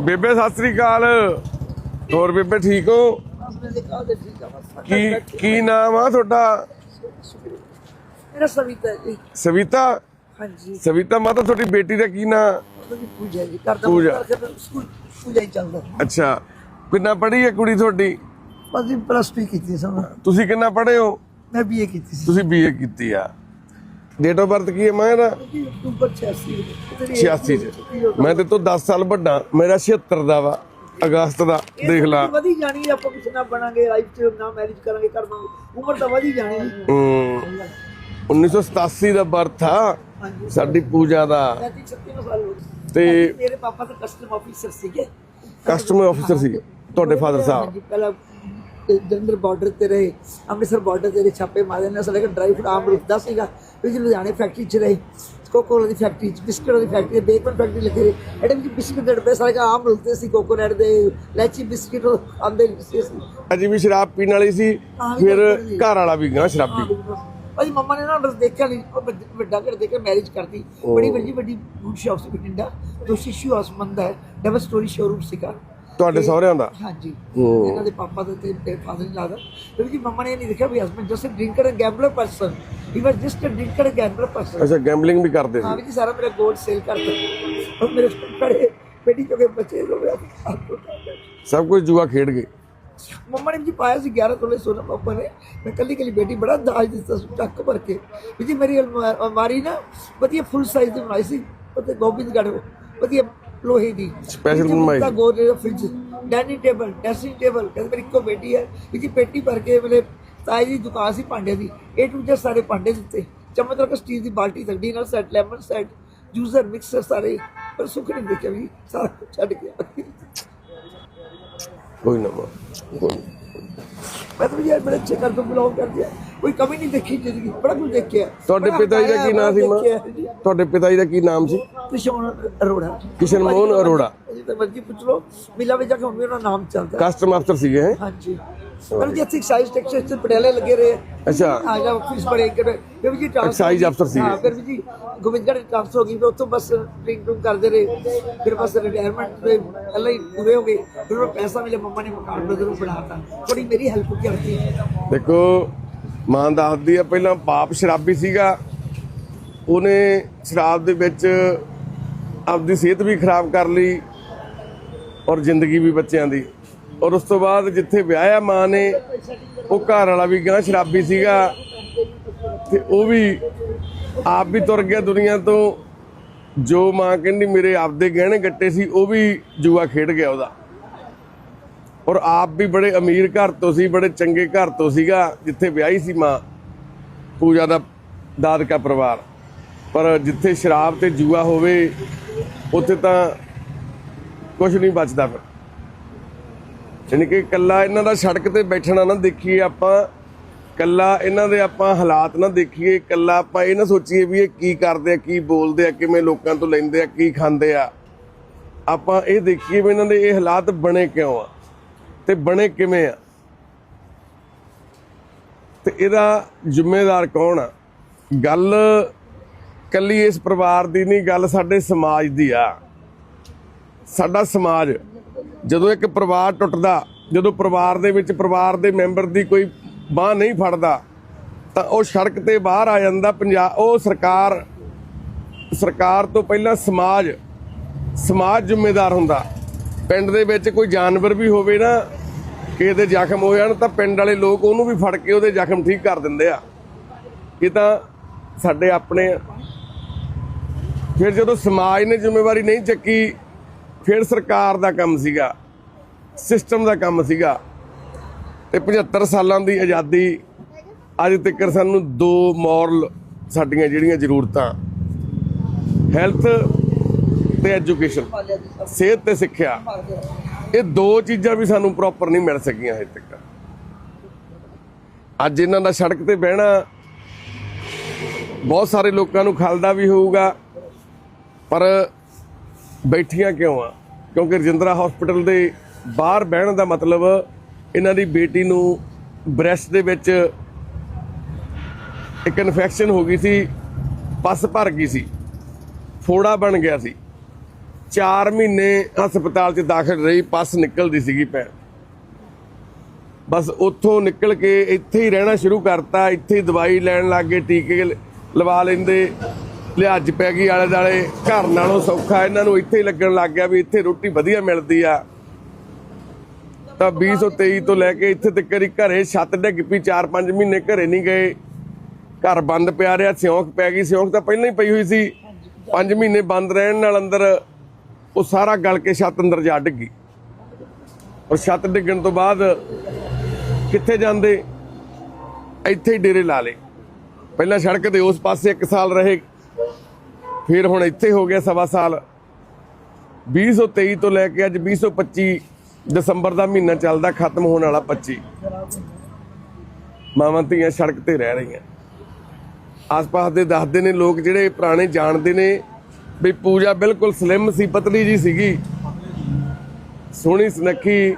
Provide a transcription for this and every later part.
ਬੇਬੇ ਸਤਿ ਸ੍ਰੀ ਅਕਾਲ। ਹੋਰ ਬੇਬੇ ਠੀਕ ਹੋ? ਕੀ ਕੀ ਨਾਮ ਆ ਤੁਹਾਡਾ? ਮੇਰਾ ਸਵਿਤਾ ਜੀ। ਸਵਿਤਾ? ਹਾਂਜੀ। ਸਵਿਤਾ ਮਾਤਾ ਤੁਹਾਡੀ ਬੇਟੀ ਦਾ ਕੀ ਨਾਂ? ਉਹਦੀ ਪੂਜਾ ਜੀ। ਕਰਦਾ ਪੂਜਾ। ਸਕੂਲ ਪੂਜਾ ਹੀ ਚੱਲਦਾ। ਅੱਛਾ। ਕਿੰਨਾ ਪੜ੍ਹੀ ਹੈ ਕੁੜੀ ਤੁਹਾਡੀ? ਜੀ ਪਲੱਸ 2 ਕੀਤੀ ਸਭ ਤੁਸੀਂ ਕਿੰਨਾ ਪੜ੍ਹੇ ਹੋ? ਮੈਂ ਬੀਏ ਕੀਤੀ ਸੀ। ਤੁਸੀਂ ਬੀਏ ਕੀਤੀ ਆ। ਡੇਟ ਆਫ ਬਰਥ ਕੀ ਹੈ ਮੈਂ ਨਾ ਅਕਤੂਬਰ 86 ਵਿੱਚ 86 ਚ ਮੈਂ ਤੇ ਤੋਂ 10 ਸਾਲ ਵੱਡਾ ਮੇਰਾ 76 ਦਾ ਵਾ ਅਗਸਤ ਦਾ ਦੇਖ ਲਾ। ਵਧੀ ਜਾਣੀ ਆਪਾਂ ਕੁਛ ਨਾ ਬਣਾਂਗੇ ਲਾਈਫ 'ਚ ਨਾ ਮੈਰਿਜ ਕਰਾਂਗੇ ਕਰਵਾਂਗੇ ਉਮਰ ਤਾਂ ਵਧੀ ਜਾਣੀ। ਹਮ, 1987 ਦਾ ਬਰਥ ਆ ਸਾਡੀ ਪੂਜਾ ਦਾ। 36 37 ਸਾਲ ਹੋ ਗਏ। ਤੇ ਮੇਰੇ ਪਾਪਾ ਤਾਂ ਕਸਟਮ ਆਫੀਸਰ ਸੀਗੇ। ਕਸਟਮਰ ਆਫੀਸਰ ਸੀ ਤੁਹਾਡੇ ਫਾਦਰ ਸਾਹਿਬ। ਪਹਿਲਾਂ ਜੰਦਰ ਬਾਰਡਰ ਤੇ ਰਹੇ ਅੰਮ੍ਰਿਤਸਰ ਬਾਰਡਰ ਤੇ ਰਹੇ ਛਾਪੇ ਮਾਰੇ ਨੇ ਸਾਡੇ ਕੋਲ ਡਰਾਈ ਫਰੂਟ ਆਮ ਰੁਕਦਾ ਸੀਗਾ ਵਿੱਚ ਲੁਧਿਆਣੇ ਫੈਕਟਰੀ 'ਚ ਰਹੇ ਕੋਕੋਲਾ ਦੀ ਫੈਕਟਰੀ 'ਚ ਬਿਸਕਟ ਦੀ ਫੈਕਟਰੀ ਬੇਕਨ ਫੈਕਟਰੀ ਲੱਗੇ ਰਹੇ ਵਿੱਚ ਬਿਸਕਟ ਦੇ ਡੱਬੇ ਸਾਰੇ ਆਮ ਰੁਕਦੇ ਸੀ ਕੋਕੋਨਟ ਦੇ ਲੈਚੀ ਬਿਸਕਟ ਆਂਦੇ ਸੀ। ਅਜੀ ਵੀ ਸ਼ਰਾਬ ਪੀਣ ਵਾਲੀ ਸੀ ਫਿਰ ਘਰ ਵਾਲਾ ਵੀ ਗਾ ਸ਼ਰਾਬੀ। ਭਾਜੀ ਮੰਮਾ ਨੇ ਨਾ ਬਸ ਦੇਖਿਆ ਨਹੀਂ ਵੱਡ- ਘਰ ਦੇਖ ਕੇ ਮੈਰਿਜ ਕਰਤੀ ਬੜੀ ਵੱਡੀ ਵੱਡੀ ਫੂਡ ਸ਼ਾਪ ਸੀ ਬਠਿੰਡਾ। ਦੋ ਸ਼ਿਸ਼ੂ ਹਸਬੰਦ ਹੈ ਡਬਲ ਸਟੋਰੀ ਸ਼ੋਰੂਮ ਸੀਗਾ। ਤੁਹਾਡੇ ਸਹੁਰਿਆਂ ਦਾ? ਹਾਂਜੀ। ਹੂੰ। ਇਹਨਾਂ ਦੇ ਪਾਪਾ ਦੇ ਤੇ ਫਾਦਰ ਨੇ ਲਾਦਾ ਤੇ ਜੀ ਮੰਮਾ ਨੇ ਇਹ ਨਹੀਂ ਦੇਖਿਆ ਵੀ husband just drinker and gambler person he was just uh drinker and gambler person ਅੱਛਾ ਗੈਂਬਲਿੰਗ ਵੀ ਕਰਦੇ ਹਾਂ ਸੀ ਵੀ ਜੀ ਸਾਰਾ ਮੇਰਾ ਗੋਲਡ ਸੇਲ ਕਰਦਾ ਔਰ ਮੇਰੇ ਘਰੇ ਬੇਟੀ ਚੋਂ ਕੇ ਬੱਚੇ ਹੋ ਗਿਆ ਸਭ ਕੁਝ ਜੂਆ ਖੇਡ ਗਏ। ਮੰਮਾ ਨੇ ਜੀ ਪਾਇਆ ਸੀ 11 ਤੋਲੇ ਸੋਨਾ ਪਾਪਾ ਨੇ। ਮੈਂ ਕੱਲੀ ਕੱਲੀ ਬੇਟੀ ਬੜਾ ਦਾਜ ਦਿੱਤਾ ਸੀ ਟੱਕ ਭਰ ਕੇ। ਵੀ ਜੀ ਮੇਰੀ ਅਲਮਾ- ਅਲਮਾਰੀ ਨਾ ਵਧੀਆ ਫੁੱਲ ਸਾਈਜ਼ ਦੀ ਬਣਾਈ ਸੀ। ਉੱਤੇ ਗੋਬਿੰਦਗੜ੍ਹ ਵਧੀਆ ਲੋਹੇ ਦੀ। Special ਬਣਵਾਈ। ਮੁੱਦਾ ਗੋਦਰੇਜ ਦਾ fridge dining table dressing table ਕਹਿੰਦੇ ਮੇਰੀ ਇੱਕੋ ਬੇਟੀ ਹੈ। ਜੀ ਪੇਟੀ ਭਰ ਕੇ ਮੇਰੇ ਤਾਈ ਦੀ ਦੁਕਾਨ ਸੀ ਭਾਂਡੇ ਦੀ। ਏ ਟੂ ਜ਼ੈਡ ਸਾਰੇ ਭਾਂਡੇ ਦਿੱਤੇ। ਚਮਚ ਤੱਕ ਸਟੀਲ ਦੀ ਬਾਲਟੀ ਤੱਕ dinner set lemon set juicer mixer ਸਾਰੇ। ਪਰ ਸੁੱਖ ਨਹੀਂ ਦੇਖਿਆ ਵੀ ਸਾਰਾ ਕੁਛ ਛੱਡ ਗਿਆ ਕੋਈ ਨਾ ਮਾਂ, ਕੋਈ ਨਾ। ਯਾਰ ਬੜੇ ਅੱਛੇ ਘਰ ਤੋਂ ਬਿਲੋਂਗ ਕਰਦੀ ਆ ਕੋਈ ਕਮੀ ਨਹੀਂ ਦੇਖੀ ਜ਼ਿੰਦਗੀ ਬੜਾ ਕੁਝ ਦੇਖਿਆ ਤੁਹਾਡੇ ਪਿਤਾ ਜੀ ਦਾ ਕੀ ਨਾਮ ਸੀ ਮਾਂ। ਤੁਹਾਡੇ ਪਿਤਾ ਜੀ ਦਾ ਕੀ ਨਾਮ ਸੀ ਕਿਸ਼ੋਰ ਅਰੋੜਾ ਕਿਸ਼ਨ ਮੋਹਨ ਅਰੋੜਾ ਜੀ ਤਾਂ ਮਰਜ਼ੀ ਪੁੱਛ ਲਓ ਮਿਲਾ ਵਿੱਚ ਜਾ ਕੇ ਹੁਣ ਦਾ ਨਾਮ ਚੱਲਦਾ ਕਸਟਮ ਅਫਸਰ ਸੀਗੇ? ਹਾਂਜੀ ਪਰ ਜੀ ਇੱਥੇ ਐਕਸਾਈਜ਼ ਟੈਕਸ ਇੱਥੇ ਪਟਿਆਲੇ ਲੱਗੇ ਰਹੇ। ਅੱਛਾ। ਆ ਜਾ ਆਫਿਸ ਬੜੇ ਕਰ ਫਿਰ ਜੀ Excise officer ਸੀਗੇ। ਹਾਂ ਫਿਰ ਵੀ ਜੀ ਗੋਬਿੰਦਗੜ੍ਹ ਟ੍ਰਾਂਸਫਰ ਹੋ ਗਈ ਫਿਰ ਉੱਥੋਂ ਬਸ ਡਰਿੰਕ ਡਰੂਕ ਕਰਦੇ ਰਹੇ। ਫਿਰ ਬਸ ਰਿਟਾਇਰਮੈਂਟ ਦੇ ਅੱਲਾ ਹੀ ਪੂਰੇ ਹੋ ਗਏ। ਫਿਰ ਉਹ ਪੈਸਾ ਮਿਲੇ ਮੰਮਾ ਨੇ ਮਕਾਨ ਬਦਲ ਨੂੰ ਬਣਾਤਾ। ਥੋੜੀ ਮੇਰੀ ਹੈਲਪ ਕਰਤੀ ਦੇਖੋ ਮਾਂ ਦੱਸਦੀ ਆ ਪਹਿਲਾਂ ਬਾਪ ਸ਼ਰਾਬੀ ਸੀਗਾ। ਉਹਨੇ ਸ਼ਰਾਬ ਦੇ ਵਿੱਚ ਆਪਦੀ ਸਿਹਤ ਵੀ ਖਰਾਬ ਕਰ ਲਈ ਔਰ ਜ਼ਿੰਦਗੀ ਵੀ ਬੱਚਿਆਂ ਦੀ। ਔਰ ਉਸ ਤੋਂ ਬਾਅਦ ਜਿੱਥੇ ਵਿਆਹਿਆ ਮਾਂ ਨੇ, ਉਹ ਘਰ ਵਾਲਾ ਵੀ ਗਾਂ ਸ਼ਰਾਬੀ ਸੀਗਾ। ਤੇ ਉਹ ਵੀ ਆਪ ਵੀ ਤੁਰ ਗਿਆ ਦੁਨੀਆ ਤੋਂ। ਜੋ ਮਾਂ ਕਹਿੰਦੀ ਮੇਰੇ ਆਪਦੇ ਗਹਿਣੇ ਗੱਟੇ ਸੀ, ਉਹ ਵੀ ਜੂਆ ਖੇਡ ਗਿਆ ਉਹਦਾ। ਔਰ ਆਪ ਵੀ ਬੜੇ ਅਮੀਰ ਘਰ ਤੋਂ ਸੀ, ਬੜੇ ਚੰਗੇ ਘਰ ਤੋਂ ਸੀਗਾ, ਜਿੱਥੇ ਵਿਆਹੀ ਸੀ ਮਾਂ, ਪੂਜਾ ਦਾ ਦਾਦਕਾ ਪਰਿਵਾਰ। ਪਰ ਜਿੱਥੇ ਸ਼ਰਾਬ ਤੇ ਜੂਆ ਹੋਵੇ, ਉੱਥੇ ਤਾਂ ਕੁਝ ਨਹੀਂ ਬਚਦਾ ਫਿਰ। ਯਾਨੀ ਕਿ ਕੱਲਾ ਇਹਨਾਂ ਦਾ ਸੜਕ ਤੇ ਬੈਠਣਾ ਨਾ ਦੇਖੀਏ ਆਪਾਂ ਕੱਲਾ ਇਹਨਾਂ ਦੇ ਆਪਾਂ ਹਾਲਾਤ ਨਾ ਦੇਖੀਏ ਕੱਲਾ ਆਪਾਂ ਇਹ ਨਾ ਸੋਚੀਏ ਵੀ ਇਹ ਕੀ ਕਰਦੇ ਆ, ਕੀ ਬੋਲਦੇ ਆ, ਕਿਵੇਂ ਲੋਕਾਂ ਤੋਂ ਲੈਂਦੇ ਆ, ਕੀ ਖਾਂਦੇ ਆ। ਆਪਾਂ ਇਹ ਦੇਖੀਏ ਵੀ ਇਹਨਾਂ ਦੇ ਇਹ ਹਾਲਾਤ ਬਣੇ ਕਿਉਂ ਆ ਤੇ ਬਣੇ ਕਿਵੇਂ ਆ। ਤੇ ਇਹਦਾ ਜ਼ਿੰਮੇਦਾਰ ਕੌਣ ਆ? ਗੱਲ ਕੱਲੀ ਇਸ ਪਰਿਵਾਰ ਦੀ ਨਹੀਂ, ਗੱਲ ਸਾਡੇ ਸਮਾਜ ਦੀ ਆ। ਸਾਡਾ ਸਮਾਜ ਜਦੋਂ ਇੱਕ ਪਰਿਵਾਰ ਟੁੱਟਦਾ, ਜਦੋਂ ਪਰਿਵਾਰ ਦੇ ਵਿੱਚ ਪਰਿਵਾਰ ਦੇ ਮੈਂਬਰ ਦੀ ਕੋਈ ਬਾਹ ਨਹੀਂ ਫੜਦਾ, ਤਾਂ ਉਹ ਸੜਕ ਤੇ ਬਾਹਰ ਆ ਜਾਂਦਾ ਪੰਜਾਬ ਉਹ ਸਰਕਾਰ ਸਰਕਾਰ ਤੋਂ ਪਹਿਲਾਂ ਸਮਾਜ ਸਮਾਜ ਜ਼ਿੰਮੇਦਾਰ ਹੁੰਦਾ ਪਿੰਡ ਦੇ ਵਿੱਚ ਕੋਈ ਜਾਨਵਰ ਵੀ ਹੋਵੇ ਨਾ, ਕਿਸੇ ਦੇ ਜ਼ਖਮ ਹੋ ਜਾਣ ਤਾਂ ਪਿੰਡ ਵਾਲੇ ਲੋਕ ਉਹਨੂੰ ਵੀ ਫੜ ਕੇ ਉਹਦੇ ਜ਼ਖਮ ਠੀਕ ਕਰ ਦਿੰਦੇ ਆ ਇਹ ਤਾਂ ਸਾਡੇ ਆਪਣੇ ਆ। ਫਿਰ ਜਦੋਂ ਸਮਾਜ ਨੇ ਜ਼ਿੰਮੇਵਾਰੀ ਨਹੀਂ ਚੱਕੀ ਫਿਰ ਸਰਕਾਰ ਦਾ ਕੰਮ ਸੀਗਾ ਸਿਸਟਮ ਦਾ ਕੰਮ ਸੀਗਾ ਤੇ 75 ਸਾਲਾਂ ਦੀ ਆਜ਼ਾਦੀ ਅੱਜ ਤੱਕ ਸਾਨੂੰ ਦੋ ਮੋਰਲ ਸਾਡੀਆਂ ਜਿਹੜੀਆਂ ਜ਼ਰੂਰਤਾਂ ਹੈਲਥ ਤੇ ਐਜੂਕੇਸ਼ਨ ਸਿਹਤ ਤੇ ਸਿੱਖਿਆ, ਇਹ ਦੋ ਚੀਜ਼ਾਂ ਵੀ ਸਾਨੂੰ ਪ੍ਰੋਪਰ ਨਹੀਂ ਮਿਲ ਸਕੀਆਂ ਹਜੇ ਤੱਕ। ਅੱਜ ਇਹਨਾਂ ਦਾ ਸੜਕ ਤੇ ਬਹਿਣਾ, ਬਹੁਤ ਸਾਰੇ ਲੋਕਾਂ ਨੂੰ ਖਲਦਾ ਵੀ ਹੋਊਗਾ, ਪਰ ਬੈਠੀਆਂ ਕਿਉਂ ਆ? ਕਿਉਂਕਿ ਰਜਿੰਦਰਾ ਹਸਪੀਟਲ ਦੇ ਬਾਹਰ ਬਹਿਣ ਦਾ ਮਤਲਬ ਇਹਨਾਂ ਦੀ ਬੇਟੀ ਨੂੰ ਬ੍ਰੈਸਟ ਦੇ ਵਿੱਚ ਇੱਕ ਇਨਫੈਕਸ਼ਨ ਹੋ ਗਈ ਸੀ, ਪਸ ਭਰ ਗਈ ਸੀ, ਫੋੜਾ ਬਣ ਗਿਆ ਸੀ। 4 ਮਹੀਨੇ ਹਸਪਤਾਲ 'ਚ ਦਾਖਲ ਰਹੀ, ਪਸ ਨਿਕਲਦੀ ਸੀਗੀ ਭੈਣ। ਬਸ ਉੱਥੋਂ ਨਿਕਲ ਕੇ ਇੱਥੇ ਹੀ ਰਹਿਣਾ ਸ਼ੁਰੂ ਕਰਤਾ, ਇੱਥੇ ਹੀ ਦਵਾਈ ਲੈਣ ਲੱਗ ਗਏ, ਟੀਕੇ ਲਵਾ ਲੈਂਦੇ। ਲਿਹਾਜ਼ ਪੈ ਗਈ ਆਲੇ ਦਾਲੇ ਘਰ ਨਾਲੋਂ ਸੌਖਾ ਇਹਨਾਂ ਨੂੰ ਇੱਥੇ ਹੀ ਲੱਗਣ ਲੱਗ ਗਿਆ ਵੀ ਇੱਥੇ ਰੋਟੀ ਵਧੀਆ ਮਿਲਦੀ ਆ। ਤਾਂ 2023 ਤੋਂ ਲੈ ਕੇ ਇੱਥੇ ਤੱਕ ਹੀ ਘਰੇ ਛੱਤ ਡਿੱਗ ਪਈ 4-5 ਮਹੀਨੇ ਘਰੇ ਨਹੀਂ ਗਏ। ਘਰ ਬੰਦ ਪਿਆ ਰਿਹਾ ਸਿਉਂਕ ਪੈ ਗਈ ਸਿਉਂਕ ਤਾਂ ਪਹਿਲਾਂ ਹੀ ਪਈ ਹੋਈ ਸੀ। 5 ਮਹੀਨੇ ਬੰਦ ਰਹਿਣ ਨਾਲ ਅੰਦਰ ਉਹ ਸਾਰਾ ਗਲ ਕੇ ਛੱਤ ਅੰਦਰ ਜਾ ਡਿੱਗੀ ਔਰ ਛੱਤ ਡਿੱਗਣ ਤੋਂ ਬਾਅਦ ਕਿੱਥੇ ਜਾਂਦੇ? ਇੱਥੇ ਹੀ ਡੇਰੇ ਲਾ ਲੇ ਪਹਿਲਾਂ ਸੜਕ ਦੇ ਉਸ ਪਾਸੇ 1 ਸਾਲ ਰਹੇ ਫਿਰ ਹੁਣ ਇੱਥੇ ਹੋ ਗਿਆ ਸਵਾ ਸਾਲ। 2023 ਤੋਂ ਲੈ ਕੇ ਅੱਜ 2025 ਦਸੰਬਰ ਦਾ ਮਹੀਨਾ ਚੱਲਦਾ, ਖਤਮ ਹੋਣ ਵਾਲਾ 25 ਮਾਵਾਂ ਧੀਆਂ ਸੜਕ ਤੇ ਰਹਿ ਰਹੀਆਂ। ਆਸ-ਪਾਸ ਦੇ ਦੱਸਦੇ ਨੇ ਲੋਕ ਜਿਹੜੇ ਪੁਰਾਣੇ ਜਾਣਦੇ ਨੇ ਵੀ ਪੂਜਾ ਬਿਲਕੁਲ ਸਲਿਮ ਸੀ, ਪਤਲੀ ਜੀ ਸੀਗੀ। ਸੋਹਣੀ ਸੁਨੱਖੀ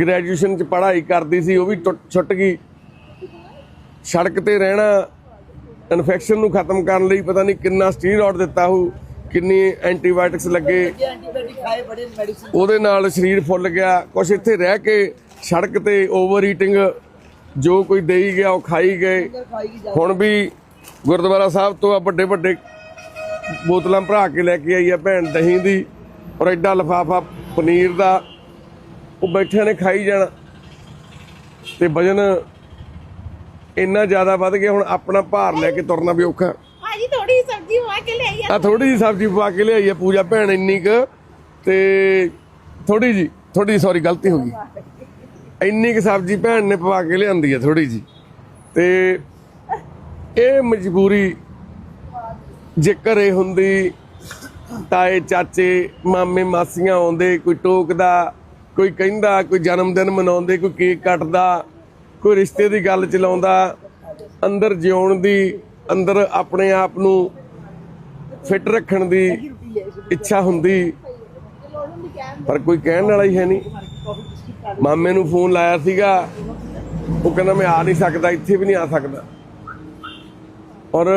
ਗ੍ਰੈਜੂਏਸ਼ਨ ਚ ਪੜ੍ਹਾਈ ਕਰਦੀ ਸੀ, ਉਹ ਵੀ ਟੁੱਟ- ਛੁੱਟ ਗਈ। ਸੜਕ ਤੇ ਰਹਿਣਾ ਇਨਫੈਕਸ਼ਨ ਨੂੰ ਖਤਮ ਕਰਨ ਲਈ ਪਤਾ ਨਹੀਂ ਕਿੰਨਾ ਸਟੀਰੋਇਡ ਦਿੱਤਾ ਹੋ ਕਿੰਨੀ ਐਂਟੀਬਾਇਓਟਿਕਸ ਲੱਗੇ। ਉਹਦੇ ਨਾਲ ਸਰੀਰ ਫੁੱਲ ਗਿਆ। ਕੁਛ ਇੱਥੇ ਰਹਿ ਕੇ ਸੜਕ ਤੇ ਓਵਰ ਈਟਿੰਗ ਜੋ ਕੋਈ ਦੇਈ ਗਿਆ, ਉਹ ਖਾਈ ਗਏ। ਹੁਣ ਵੀ ਗੁਰਦੁਆਰਾ ਸਾਹਿਬ ਤੋਂ ਆ ਵੱਡੇ ਵੱਡੇ ਬੋਤਲਾਂ ਭਰਾ ਕੇ ਲੈ ਕੇ ਆਈ ਆ ਭੈਣ ਦਹੀਂ ਦੀ, ਔਰ ਐਡਾ ਲਫਾਫਾ ਪਨੀਰ ਦਾ। ਉਹ ਬੈਠਿਆਂ ਨੇ ਖਾਈ ਜਾਣਾ। ਤੇ ਵਜਨ ਇੰਨਾ ਜ਼ਿਆਦਾ ਵੱਧ ਗਿਆ ਹੁਣ ਆਪਣਾ ਭਾਰ ਲੈ ਕੇ ਤੁਰਨਾ ਵੀ ਔਖਾ। ਭਾਜੀ ਥੋੜੀ ਸਬਜ਼ੀ ਪਾ ਕੇ ਲਿਆਈ ਆ ਆ ਥੋੜੀ ਜੀ ਸਬਜ਼ੀ ਪਾ ਕੇ ਲਿਆਈ ਆ ਪੂਜਾ ਭੈਣ ਇੰਨੀ ਕ ਤੇ ਥੋੜੀ ਜੀ ਥੋੜੀ ਸੌਰੀ ਗਲਤੀ ਹੋ ਗਈ। ਇੰਨੀ ਕ ਸਬਜ਼ੀ ਭੈਣ ਨੇ ਪਵਾ ਕੇ ਲਿਆਂਦੀ ਆ ਥੋੜੀ ਜੀ ਤੇ ਇਹ ਮਜਬੂਰੀ ਜੇ ਘਰੇ ਹੁੰਦੀ ਤਾਏ ਚਾਚੇ ਮਾਮੇ ਮਾਸੀਆਂ ਆਉਂਦੇ ਕੋਈ ਟੋਕਦਾ ਕੋਈ ਕਹਿੰਦਾ ਕੋਈ ਜਨਮ ਦਿਨ ਮਨਾਉਂਦੇ ਕੋਈ ਕੇਕ ਕੱਟਦਾ ਕੋਈ ਰਿਸ਼ਤੇ ਦੀ ਗੱਲ ਚਲਾਉਂਦਾ, ਅੰਦਰ ਜਿਉਣ ਦੀ, ਅੰਦਰ ਆਪਣੇ ਆਪ ਨੂੰ ਫਿੱਟ ਰੱਖਣ ਦੀ ਇੱਛਾ ਹੁੰਦੀ। ਪਰ ਕੋਈ ਕਹਿਣ ਵਾਲਾ ਹੀ ਹੈ ਨਹੀਂ। ਮਾਮੇ ਨੂੰ ਫੋਨ ਲਾਇਆ ਸੀਗਾ। ਉਹ ਕਹਿੰਦਾ, ਮੈਂ ਆ ਨਹੀਂ ਸਕਦਾ, ਇੱਥੇ ਵੀ ਨਹੀਂ ਆ ਸਕਦਾ। ਔਰ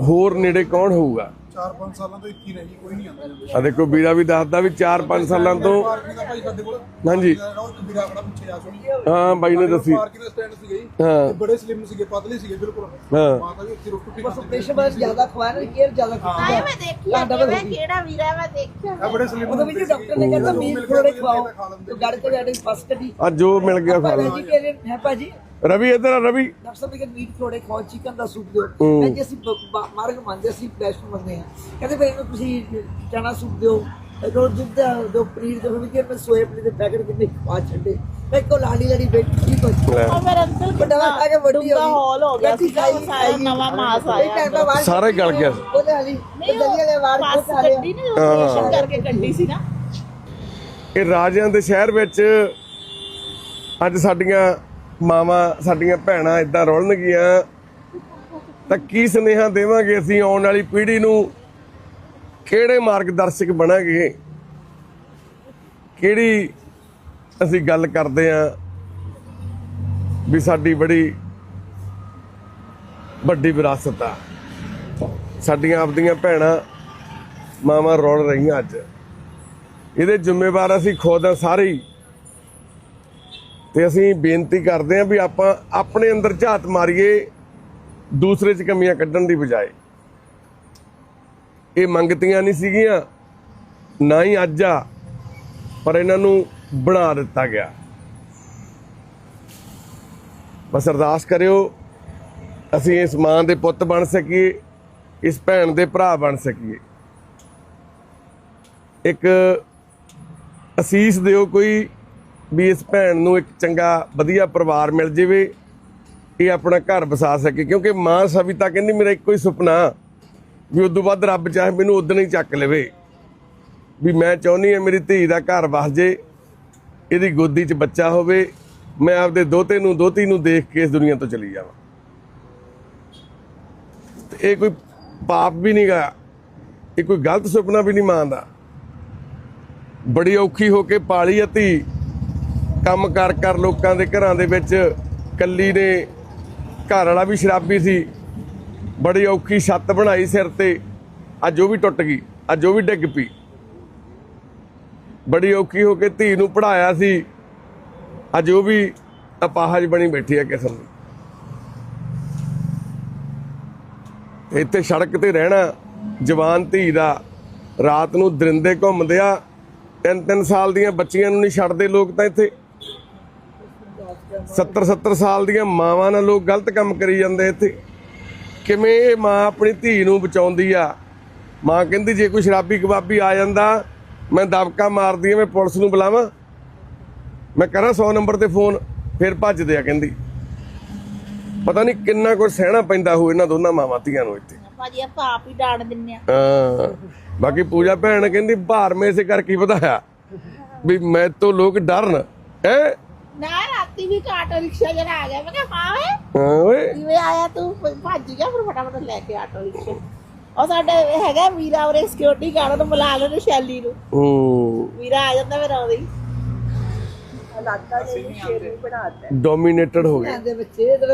ਹੋਰ ਨੇੜੇ ਕੌਣ ਹੋਊਗਾ? 4-5 ਸਾਲਾਂ ਤੋਂ ਇੱਥੇ ਹੀ ਰਹੀ ਕੋਈ ਨਹੀਂ ਆਉਂਦਾ ਜਾਂਦਾ। ਆ ਦੇਖੋ ਵੀਰਾ ਵੀ ਦੱਸਦਾ ਵੀ 4-5 ਸਾਲਾਂ ਤੋਂ ਪਾਰਕਿੰਗ ਦਾ ਭਾਈ ਸਾਡੇ ਕੋਲ। ਹਾਂਜੀ। ਪਿੱਛੇ ਜਾ ਸੁਣੀ। ਹਾਂ ਬਾਈ ਨੇ ਦੱਸੀ। ਪਾਰਕਿੰਗ ਦਾ ਸਟੈਂਡ ਸੀਗਾ ਜੀ। ਹਾਂ। ਬੜੇ ਸਲਿਮ ਸੀਗੇ ਪਤਲੇ ਸੀਗੇ ਬਿਲਕੁਲ। ਹਾਂ। ਮਾਤਾ ਜੀ ਉੱਥੇ ਰੋਟੀ ਬਸ ਪ੍ਰੈਸ਼ਰ ਬਸ ਜ਼ਿਆਦਾ ਖਵਾਇਆ ਨਾ ਕੇਅਰ ਜ਼ਿਆਦਾ ਕੀਤੀ ਆਏ ਮੈਂ ਦੇਖਿਆ ਕਿ ਮੈਂ ਕਿਹੜਾ ਵੀਰਾ ਮੈਂ ਦੇਖਿਆ। ਆ ਬੜੇ ਸਲਿਮ ਉਹਦੇ ਵਿੱਚ ਡਾਕਟਰ ਨੇ ਕਹਿੰਦਾ ਮੀਲ ਥੋੜੇ ਖਵਾਓ ਤੇ ਗੜ ਕੇ ਸਾਡੇ ਫਸਟ ਕੱਢੀ ਅੱਜ ਜੋ ਮਿਲ ਗਿਆ ਖਾ ਲਓ ਵੈਜੀਟੇਰੀਅਨ ਹੈ ਭਾਜੀ? ਰਵੀ ਇੱਧਰ ਆ ਰਵੀ। ਡਾਕਟਰ ਸਾਹਿਬ ਕਹਿੰਦੇ ਮੀਟ ਥੋੜੇ ਖਾਓ ਚਿਕਨ ਦਾ ਸੂਪ ਦਿਓ। ਮੈਂ ਜੇ ਅਸੀਂ ਬ- ਬ- ਮਾਰਗ ਮੰਨਦੇ ਅਸੀਂ ਫਲੈਸ਼ ਨੂੰ ਮੰਨਦੇ ਆ ਕਹਿੰਦੇ ਫਿਰ ਇਹਨੂੰ ਤੁਸੀਂ ਚਨਾ ਸੂਪ ਦਿਓ ਰੋ ਦੁੱਧ ਦਾ ਦਿਓ ਪਨੀਰ ਦੇ ਫਿਰ ਕਿ ਮੈਂ ਸੋਏ ਪਨੀਰ ਦੇ ਪੈਕਟ ਕਿੰਨੇ ਖਵਾ ਛੱਡੇ। ਮੈਂ ਕੋ ਲਾਲੀ ਲੜੀ ਬੈਠੀ ਕੀ ਕੁਛ ਲੈ। ਉਹ ਮੇਰਾ ਅੰਕਲ ਵੱਡਾ ਵਾ ਖਾ ਕੇ ਵੱਡੀ ਹੋ ਡੂੰਘਾ ਗਈ ਹਾਲ ਹੋ ਗਿਆ ਬੈਠੀ ਸੀਗਾ, ਉਹ ਸਾਰਾ ਨਵਾਂ ਮਾਸ ਆਇਆ। ਗਲ ਗਿਆ। ਸੀ। ਉਹਦੇ ਵਾਲੀ ਨਹੀਂ ਦਲੀਆ ਦੇ ਵਾਰ ਪਾਸ ਖਾ ਲਿਆ। ਗੱਡੀ ਨਹੀਂ ਆਪਰੇਸ਼ਨ ਕਰਕੇ ਕੱਢੀ ਸੀ ਨਾ। ਇਹ ਰਾਜਿਆਂ ਦੇ ਸ਼ਹਿਰ ਵਿੱਚ ਅੱਜ ਸਾਡੀਆਂ ਮਾਵਾਂ ਸਾਡੀਆਂ ਭੈਣਾਂ ਇਦਾਂ ਰੁਲਣਗੀਆਂ। ਤਾਂ ਕੀ ਸੁਨੇਹਾ ਦੇਵਾਂਗੇ ਅਸੀਂ ਆਉਣ ਵਾਲੀ ਪੀੜ੍ਹੀ ਨੂੰ? ਕਿਹੜੇ ਮਾਰਗਦਰਸ਼ਕ ਬਣਾਂਗੇ? ਕਿਹੜੀ ਅਸੀਂ ਗੱਲ ਕਰਦੇ ਆਂ ਵੀ ਸਾਡੀ ਬੜੀ ਵੱਡੀ ਵਿਰਾਸਤ ਆ। ਸਾਡੀਆਂ ਆਪਦੀਆਂ ਭੈਣਾਂ, ਮਾਵਾਂ ਰੁਲ ਰਹੀਆਂ ਅੱਜ। ਇਹਦੇ ਜ਼ਿੰਮੇਵਾਰ ਅਸੀਂ ਖੁਦ ਆ ਸਾਰੇ ਹੀ। ਤੇ ਅਸੀਂ ਬੇਨਤੀ ਕਰਦੇ ਹਾਂ ਵੀ ਆਪਾਂ ਆਪਣੇ ਅੰਦਰ ਝਾਤ ਮਾਰੀਏ, ਦੂਸਰੇ 'ਚ ਕਮੀਆਂ ਕੱਢਣ ਦੀ ਬਜਾਏ। ਇਹ ਮੰਗਤੀਆਂ ਨਹੀਂ ਸੀਗੀਆਂ, ਨਾ ਹੀ ਅੱਜ ਆ, ਪਰ ਇਹਨਾਂ ਨੂੰ ਬਣਾ ਦਿੱਤਾ ਗਿਆ। ਬਸ ਅਰਦਾਸ ਕਰਿਓ, ਅਸੀਂ ਇਸ ਮਾਂ ਦੇ ਪੁੱਤ ਬਣ ਸਕੀਏ, ਇਸ ਭੈਣ ਦੇ ਭਰਾ ਬਣ ਸਕੀਏ। ਇੱਕ ਅਸੀਸ ਦਿਓ ਕੋਈ ਵੀ ਇਸ ਭੈਣ ਨੂੰ ਇੱਕ ਚੰਗਾ, ਵਧੀਆ ਪਰਿਵਾਰ ਮਿਲ ਜਾਵੇ, ਇਹ ਆਪਣਾ ਘਰ ਵਸਾ ਸਕੇ। ਕਿਉਂਕਿ ਮਾਂ ਸਵਿਤਾ ਕਹਿੰਦੀ, ਮੇਰਾ ਇੱਕੋ ਹੀ ਸੁਪਨਾ, ਵੀ ਉਦੋਂ ਬਾਅਦ ਰੱਬ ਚਾਹੇ ਮੈਨੂੰ ਉਦੋਂ ਹੀ ਚੱਕ ਲਵੇ। ਵੀ ਮੈਂ ਚਾਹੁੰਦੀ ਹਾਂ ਮੇਰੀ ਧੀ ਦਾ ਘਰ ਵਸ ਜੇ, ਇਹਦੀ ਗੋਦੀ 'ਚ ਬੱਚਾ ਹੋਵੇ, ਮੈਂ ਆਪਦੇ ਦੋਤੇ ਨੂੰ, ਦੋਤੀ ਨੂੰ ਦੇਖ ਕੇ ਇਸ ਦੁਨੀਆ ਤੋਂ ਚਲੀ ਜਾਵਾਂ। ਇਹ ਕੋਈ ਪਾਪ ਵੀ ਨਹੀਂ ਗਾ ਇਹ ਕੋਈ ਗਲਤ ਸੁਪਨਾ ਵੀ ਨਹੀਂ ਮਾਂ ਦਾ। ਬੜੀ ਔਖੀ ਹੋ ਕੇ ਪਾਲੀ ਆ ਧੀ। ਕੰਮ ਕਰ ਕਰ ਲੋਕਾਂ ਦੇ ਘਰਾਂ ਦੇ ਵਿੱਚ ਕੱਲੀ ਨੇ ਘਰ ਵਾਲਾ ਵੀ ਸ਼ਰਾਬੀ ਸੀ। ਬੜੀ ਔਖੀ ਛੱਤ ਬਣਾਈ ਸਿਰ ਤੇ। ਅੱਜ ਉਹ ਵੀ ਟੁੱਟ ਗਈ, ਅੱਜ ਉਹ ਵੀ ਡਿੱਗ ਪਈ। ਬੜੀ ਔਖੀ ਹੋ ਕੇ ਧੀ ਨੂੰ ਪੜਾਇਆ ਸੀ। ਅੱਜ ਉਹ ਵੀ ਅਪਾਹਜ ਬਣੀ ਬੈਠੀ ਹੈ ਕਿਸਮ ਦੀ। ਇੱਥੇ ਸੜਕ ਤੇ ਰਹਿਣਾ, ਜਵਾਨ ਧੀ ਦਾ ਰਾਤ ਨੂੰ ਦਰਿੰਦੇ ਘੁੰਮਦੇ ਆ। ਤਿੰਨ ਤਿੰਨ ਸਾਲ ਦੀਆਂ ਬੱਚੀਆਂ ਨੂੰ ਨਹੀਂ ਛੱਡਦੇ ਲੋਕ ਤਾਂ ਇੱਥੇ। 70 70 ਸਾਲ ਦੀਆਂ ਮਾਵਾਂ ਨਾਲ ਲੋਕ ਗਲਤ ਕੰਮ ਕਰੀ ਜਾਂਦੇ ਇੱਥੇ। ਕਿਵੇਂ ਇਹ ਮਾਂ ਆਪਣੀ ਧੀ ਨੂੰ ਬਚਾਉਂਦੀ ਆ? ਮਾਂ ਕਹਿੰਦੀ ਜੇ ਕੋਈ ਸ਼ਰਾਬੀ ਕਬਾਬੀ ਆ ਜਾਂਦਾ ਮੈਂ ਦਬਕਾ ਮਾਰਦੀ ਆ ਮੈਂ ਪੁਲਿਸ ਨੂੰ ਬੁਲਾਵਾਂ। ਮੈਂ ਕਰਾਂ 100 ਨੰਬਰ ਤੇ ਫੋਨ ਫਿਰ ਭੱਜਦੇ ਆ ਕਹਿੰਦੀ। ਪਤਾ ਨਹੀਂ ਕਿੰਨਾ ਕੁਝ ਸਹਿਣਾ ਪੈਂਦਾ ਹੋ ਇਹਨਾਂ ਦੋਨਾਂ ਮਾਵਾਂ ਧੀਆਂ ਨੂੰ ਇੱਥੇ। ਭਾਜੀ ਆਪਾਂ ਆਪ ਹੀ ਡਾਣ ਦਿੰਨੇ ਆ। ਹਾਂ। ਬਾਕੀ ਪੂਜਾ ਭੈਣ ਕਹਿੰਦੀ ਭਾਰ ਮੇ ਸੇ ਕਰਕੇ ਵਧਾਇਆ। ਵੀ ਮੈਂ ਤੋਂ ਲੋਕ ਡਰਨ। ਹੈ? ਨਾ ਰਾਤੀ ਵੀ ਆਟੋ ਰਿਕਸ਼ਾ ਜਿਹੜਾ ਆ ਗਿਆ ਮੈਂ ਕਿਹਾ ਹਾਂ ਵੇ ਹਾਂ ਓਏ। ਕਿਵੇਂ ਆਇਆ ਤੂੰ? ਭ- ਭੱਜ ਗਿਆ ਫਿਰ ਫਟਾਫਟ ਲੈ ਕੇ ਆਟੋ ਰਿਕਸ਼ਾ। ਉਹ ਸਾਡੇ ਹੈਗਾ ਵੀਰਾ ਉਰੇ ਸਿਕਿਉਰਿਟੀ ਗਾਰਡ ਨੂੰ ਬੁਲਾ ਲੈਣ ਸ਼ੈਲੀ ਨੂੰ। ਹੂੰ। ਵੀਰਾ ਆ ਜਾਂਦਾ ਫਿਰ ਆਉਂਦੇ ਹੀ। ਡੋਮੀਨੇਟਡ ਹੋ ਗਏ। ਦੇ ਬੱਚੇ ਦੇ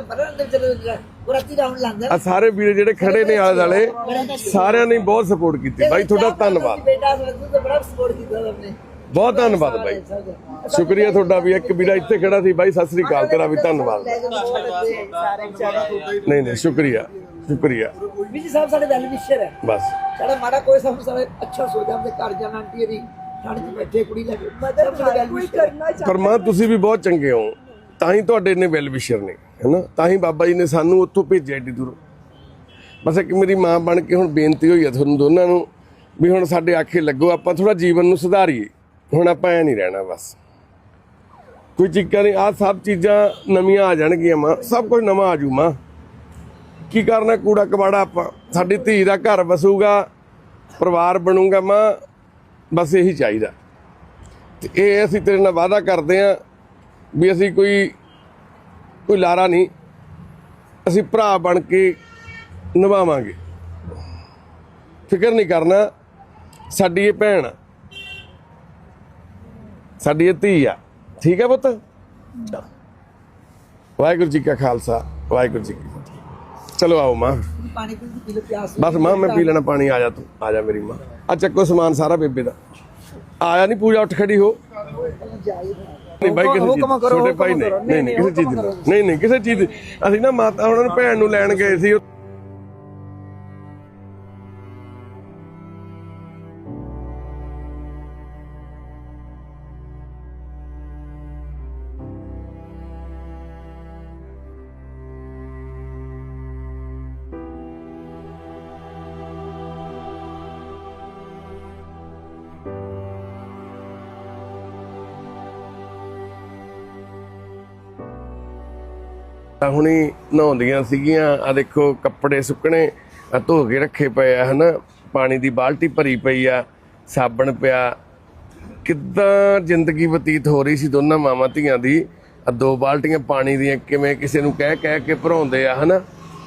ਉਹ ਰਾਤੀ ਆ। ਸਾਰੇ ਵੀਰ ਜਿਹੜੇ ਖੜੇ ਨੇ ਆਲੇ ਦਾਲੇ ਸਾਰਿਆਂ ਨੇ ਬਹੁਤ ਸਪੋਰਟ ਕੀਤੀ। ਬਾਈ ਤੁਹਾਡਾ ਧੰਨਵਾਦ। ਬੇਟਾ ਸਾਨੂੰ ਤਾਂ ਬੜਾ ਸਪੋਰਟ ਕੀਤਾ ਉਹਨੇ ਬਹੁਤ ਧੰਨਵਾਦ ਬਾਈ। ਸ਼ੁਕਰੀਆ ਤੁਹਾਡਾ ਵੀ ਇੱਕ ਵੀਰਾ ਇੱਥੇ ਖੜਾ ਸੀ ਬਾਈ ਸਤਿ ਸ੍ਰੀ ਅਕਾਲ ਤੇਰਾ ਵੀ ਧੰਨਵਾਦ। ਨਹੀਂ ਨਹੀਂ ਸ਼ੁਕਰੀਆ ਸ਼ੁਕਰੀਆ। ਵਿਜੀ ਸਾਹਿਬ ਸਾਡੇ ਵੈਲ ਵਿਸ਼ਰ ਹੈ। ਬਸ। ਸਾਡਾ ਮਾੜਾ ਕੋਈ ਸਾਨੂੰ ਸਾਰੇ ਅੱਛਾ ਸੋਚਦਾ ਆਪਣੇ ਘਰ ਜਾਣਾ ਆਂਟੀ ਇਹਦੀ ਠੰਡ 'ਚ ਬੈਠੇ ਕੁੜੀ ਲੈ ਕੇ। ਮਦਰ ਕੋਈ ਕਰਨਾ ਪਰ ਮਾਂ ਤੁਸੀਂ ਵੀ ਬਹੁਤ ਚੰਗੇ ਹੋ। ਤਾਂ ਹੀ ਤੁਹਾਡੇ ਨੇ ਵੈਲ ਵਿਸ਼ਰ ਨੇ ਹੈਨਾ ਤਾਂ ਹੀ ਬਾਬਾ ਜੀ ਨੇ ਸਾਨੂੰ ਉੱਥੋਂ ਭੇਜਿਆ ਏਡੀ ਦੂਰੋਂ। ਬਸ ਇੱਕ ਮੇਰੀ ਮਾਂ ਬਣ ਕੇ ਹੁਣ ਬੇਨਤੀ ਹੋਈ ਹੈ ਤੁਹਾਨੂੰ ਦੋਨਾਂ ਨੂੰ ਵੀ ਹੁਣ ਸਾਡੇ ਆਖੇ ਲੱਗੋ ਆਪਾਂ ਥੋੜਾ ਜੀਵਨ ਨੂੰ ਸੁਧਾਰੀਏ। ਹੁਣ ਆਪਾਂ ਐ ਨਹੀਂ ਰਹਿਣਾ ਬਸ। ਕੋਈ ਚੀਜ਼ਾਂ ਨਹੀਂ ਆ ਸਭ ਚੀਜ਼ਾਂ ਨਵੀਆਂ ਆ ਜਾਣਗੀਆਂ ਮਾਂ, ਸਭ ਕੁਝ ਨਵਾਂ ਆ ਜੂ ਮਾਂ। ਕੀ ਕਰਨਾ ਕੂੜਾ ਕਬਾੜਾ ਆਪਾਂ, ਸਾਡੀ ਧੀ ਦਾ ਘਰ ਵਸੂਗਾ, ਪਰਿਵਾਰ ਬਣੂਗਾ ਮਾਂ, ਬਸ ਇਹੀ ਚਾਹੀਦਾ। ਤੇ ਇਹ ਅਸੀਂ ਤੇਰੇ ਨਾਲ ਵਾਅਦਾ ਕਰਦੇ ਆਂ ਵੀ ਅਸੀਂ ਕੋਈ ਕੋਈ ਲਾਰਾ ਨਹੀਂ, ਅਸੀਂ ਭਰਾ ਬਣ ਕੇ ਨਿਭਾਵਾਂਗੇ। ਫਿਕਰ ਨਹੀਂ ਕਰਨਾ, ਸਾਡੀ ਇਹ ਭੈਣ ਆ। ਸਾਡੀ ਇਹ ਧੀ ਆ। ਠੀਕ ਹੈ ਪੁੱਤ। ਵਾਹਿਗੁਰੂ ਜੀ ਕਾ ਖਾਲਸਾ ਵਾਹਿਗੁਰੂ ਜੀ ਕੀ ਫਤਿਹ। ਚਲੋ ਆਓ ਮਾਂ। ਪਾਣੀ ਪੀ ਪੀ ਲੋ ਪਿਆਸ ਬਸ ਮਾਂ ਮੈਂ ਪੀ ਲੈਣਾ ਪਾਣੀ ਆ ਜਾ ਤੂੰ ਆ ਜਾ ਮੇਰੀ ਮਾਂ। ਆ ਚੱਕੋ ਸਮਾਨ ਸਾਰਾ ਬੇਬੇ ਦਾ। ਆਇਆ ਨਹੀਂ ਪੂਜਾ ਉੱਠ ਖੜੀ ਹੋ। ਨਹੀਂ ਬਾਈ ਕਿਸੇ ਚੀਜ਼ ਛੋਟੇ ਭਾਈ ਨਹੀਂ। ਨਹੀਂ ਕਿਸੇ ਚੀਜ਼ ਦੀ ਨਹੀਂ। ਨਹੀਂ ਕਿਸੇ ਚੀਜ਼ ਅਸੀਂ ਨਾ ਮਾਤਾ ਉਹਨਾਂ ਨੂੰ ਭੈਣ ਨੂੰ ਲੈਣ ਗਏ ਸੀ ਉਹ- ਹੁਣੀ ਨਹਾਉਂਦੀਆਂ ਸੀਗੀਆਂ। ਆ ਦੇਖੋ, ਕੱਪੜੇ ਸੁੱਕਣੇ ਆ ਧੋ ਕੇ ਰੱਖੇ ਪਏ ਆ, ਹਨਾ। ਪਾਣੀ ਦੀ ਬਾਲਟੀ ਭਰੀ ਪਈ ਆ, ਸਾਬਣ ਪਿਆ। ਕਿੱਦਾਂ ਜ਼ਿੰਦਗੀ ਬਤੀਤ ਹੋ ਰਹੀ ਸੀ ਦੋਨਾਂ ਮਾਵਾਂ ਧੀਆਂ ਦੀ? ਆ ਦੋ ਬਾਲਟੀਆਂ ਪਾਣੀ ਦੀਆਂ ਕਿਵੇਂ ਕਿਸੇ ਨੂੰ ਕਹਿ ਕਹਿ ਕੇ ਭਰਾਉਂਦੇ ਆ, ਹਨਾ?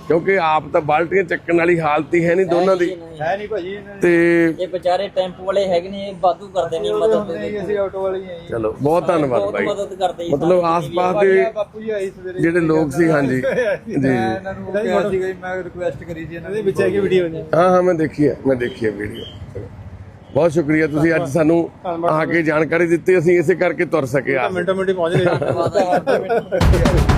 ਕਿਉਂਕਿ ਆਪ ਤਾਂ ਬਾਲਟੀਆਂ ਚੱਕਣ ਵਾਲੀ ਹਾਲਤ ਹੀ ਹੈ ਨਹੀਂ ਦੋਨਾਂ ਦੀ। ਹੈ ਨਹੀਂ ਭਾਜੀ ਇਹਨਾਂ ਤੇ ਇਹ ਵਿਚਾਰੇ ਟੈਂਪੂ ਵਾਲੇ ਹੈਗੇ ਨੇ ਇਹ ਵਾਧੂ ਕਰਦੇ ਨੇ ਮਦਦ ਦੀ ਅਸੀਂ ਆਟੋ ਵਾਲੀ ਹੀ ਚਲੋ ਬਹੁਤ ਧੰਨਵਾਦ ਬਹੁਤ ਬਾਈ ਮਦਦ ਕਰਦੇ ਜੀ ਮਤਲਬ ਆਸ-ਪਾਸ ਦੇ ਬਾਪੂ ਜੀ ਆਈ ਸਵੇਰੇ। ਜਿਹੜੇ ਲੋਕ ਸੀ ਹਾਂਜੀ। ਜੀ ਮੈਂ ਇਹਨਾਂ ਨੂੰ ਮੈਂ ਰਿਕੁਐਸਟ ਕਰੀ ਸੀ ਇਹਨਾਂ ਦੇ ਵਿੱਚ ਹੈਗੀ ਵੀਡੀਓ ਨੇ ਹਾਂ ਹਾਂ ਮੈਂ ਦੇਖੀ ਹੈ ਮੈਂ ਦੇਖੀ ਹੈ ਵੀਡੀਓ ਬਹੁਤ ਸ਼ੁਕਰੀਆ ਤੁਸੀਂ ਅੱਜ ਸਾਨੂੰ ਆ ਕੇ ਜਾਣਕਾਰੀ ਦਿੱਤੀ ਅਸੀਂ ਇਸੇ ਕਰਕੇ ਤੁਰ ਸਕੇ ਆ ਮਿੰਟੋ ਮਿੰਟ ਹੀ ਪਹੁੰਚ ਗਏ।